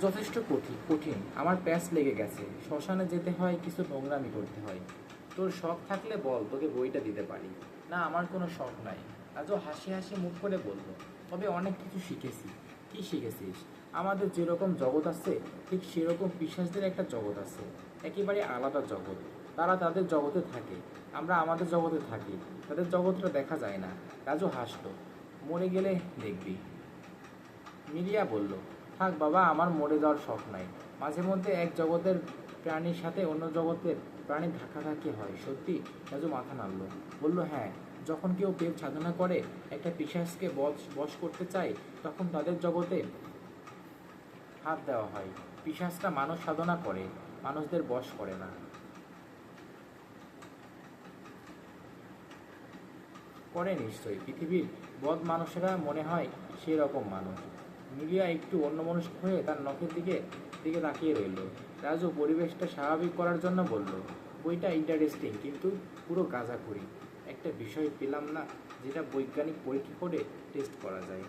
যথেষ্ট কঠিন কঠিন। আমার প্যাচ লেগে গেছে। শ্মশানে যেতে হয়, কিছু নোংরামি করতে হয়। তোর শখ থাকলে বল, তোকে বইটা দিতে পারি। না, আমার কোনো শখ নাই। আজও হাসি হাসি মুখ করে বলল, তবে অনেক কিছু শিখেছি। কি শিখেছিস? আমাদের যেরকম জগৎ আছে, ঠিক সেরকম বিশ্বাসদের একটা জগৎ আছে। একেবারে আলাদা জগৎ। তারা তাদের জগতে থাকে। আমরা আমাদের জগতে থাকি। তাদের জগৎটা দেখা যায় না। রাজু হাসলো। মরে গেলে দেখবি। মিরিয়া বলল থাক বাবা, আমার মরে যাওয়ার শখ নাই। মাঝে মধ্যে এক জগতের প্রাণীর সাথে অন্য জগতের প্রাণীর ধাক্কাধাক্কি হয়, সত্যি? রাজু মাথা নাড়ল। বলল হ্যাঁ যখন কেউ প্রেম সাধনা করে, একটা পিশাচকে বশ বশ করতে চায়, তখন তাদের জগতে হাত দেওয়া হয়। পিশাচটা মানুষ সাধনা করে, মানুষদের বশ করে না। করে নিশ্চয়ই। পৃথিবীর বদ মানুষেরা মনে হয় সেই রকম মানুষ। মিলিয়া একটু অন্যমনস্ক হয়ে তার নখের দিকে দিকে তাকিয়ে রইল। রাজু পরিবেশটা স্বাভাবিক করার জন্য বলল, বইটা ইন্টারেস্টিং কিন্তু পুরো গাঁজা করি একটা বিষয় পেলাম না, যেটা বৈজ্ঞানিক পরীক্ষা করে টেস্ট করা যায়।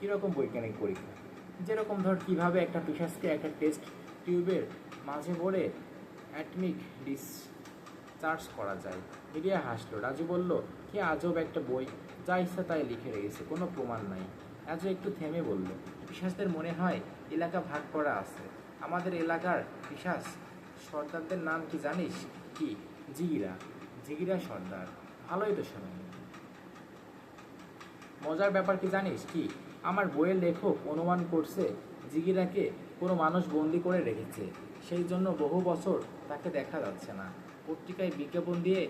কীরকম বৈজ্ঞানিক পরীক্ষা? যেরকম ধর কীভাবে একটা পিসাসকে একটা টেস্ট টিউবের মাঝে ভরে অ্যাটমিক ডিস চার্জ করা যায়? মিডিয়া হাসলো। রাজু বলল, কি আজব একটা বই। যা ইচ্ছা তাই লিখে রেখেছে, কোনো প্রমাণ নাই। রাজু একটু থেমে বলল পিসাসদের মনে হয় এলাকা ভাগ করা আছে। আমাদের এলাকার পিসাস সর্দারদের নাম কি জানিস? কি? জিগিরা। জিগিরা সর্দার। ভালোই তো শোনো। মজার ব্যাপার কি জানিস? কি? আমার বইয়ের লেখক অনুমান করছে জিগিরাকে কোনো মানুষ বন্দি করে রেখেছে। সেই জন্য বহু বছর তাকে দেখা যাচ্ছে না। পত্রিকায় বিজ্ঞাপন দিয়ে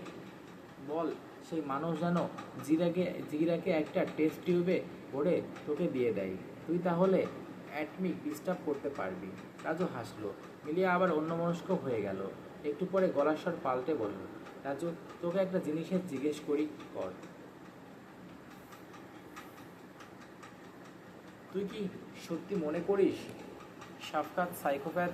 বল সেই মানুষ যেন জিরাকে জিগিরাকে একটা টেস্ট টিউবে ভরে তোকে দিয়ে দেয়। তুই তাহলে অ্যাটমিক ডিস্টার্ব করতে পারবি। রাজু হাসলো। মিলিয়ে আবার অন্যমনস্ক হয়ে গেল। একটু পরে গলার স্বর পাল্টে বলল, রাজু, তোকে একটা জিনিসের জিজ্ঞেস করি, কর। তুই কি সত্যি মনে করিস, সাফকাত সাইকোপ্যাথ